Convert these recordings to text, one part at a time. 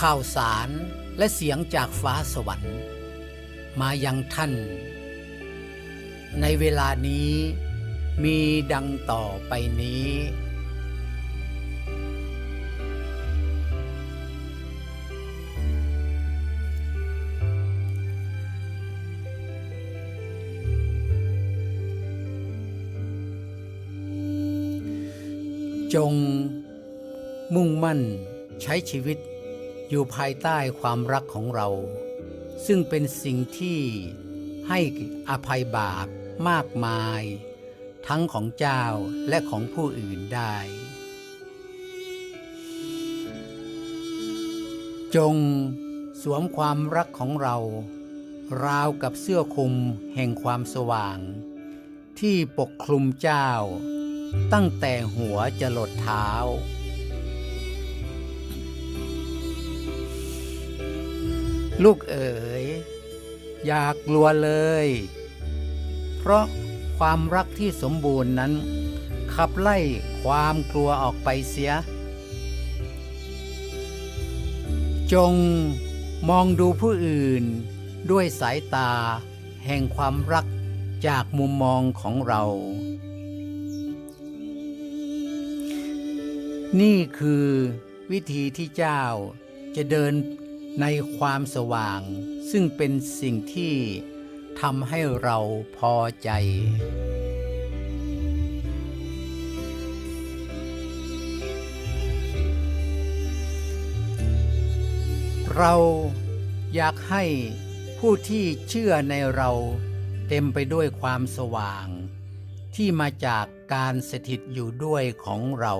ข่าวสารและเสียงจากฟ้าสวรรค์ มายังท่าน ในเวลานี้มีดังต่อไปนี้ จงมุ่งมั่นใช้ชีวิต อยู่ภายใต้ความรักของเรา ซึ่งเป็นสิ่งที่ให้อภัยบาปมากมาย ทั้งของเจ้าและของผู้อื่นได้ จงสวมความรักของเรา ราวกับเสื้อคลุมแห่งความสว่าง ที่ปกคลุมเจ้า ตั้งแต่หัวจะหลดเท้า ลูกเอ๋ยอย่ากลัวเลย เพราะความรักที่สมบูรณ์นั้น ขับไล่ความกลัวออกไปเสีย จงมองดูผู้อื่นด้วยสายตาแห่งความรักจากมุมมองของเรา นี่คือวิธีที่เจ้าจะเดิน ในความสว่าง ซึ่งเป็นสิ่งที่ทำให้เราพอใจ เราอยากให้ผู้ที่เชื่อในเราเต็มไปด้วยความสว่าง ที่มาจากการสถิตอยู่ด้วยของเรา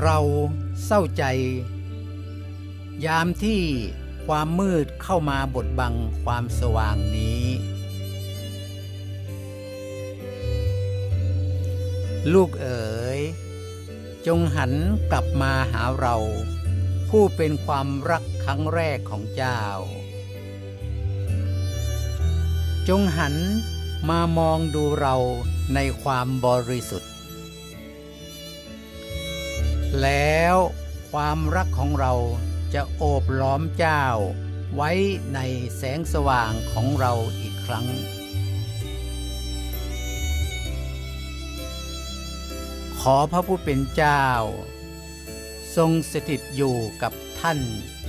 เราเศร้าใจ ยามที่ความมืดเข้ามาบดบังความสว่างนี้ ลูกเอ๋ย จงหันกลับมาหาเรา ผู้เป็นความรักครั้งแรกของเจ้า จงหันมามองดูเราในความบริสุทธิ์ แล้วความรักของเราจะโอบล้อมเจ้า ไว้ในแสงสว่างของเราอีกครั้ง ขอพระผู้เป็นเจ้า ทรงสถิตอยู่กับท่าน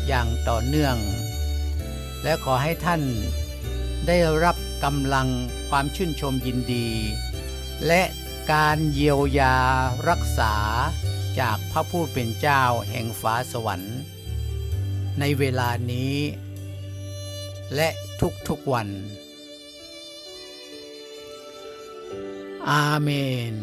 อย่างต่อเนื่อง และขอให้ท่านได้รับกำลังความชื่นชมยินดี และ การเยียวยารักษาจากพระผู้เป็นเจ้าแห่งฟ้าสวรรค์ ในเวลานี้ และทุกๆวัน อาเมน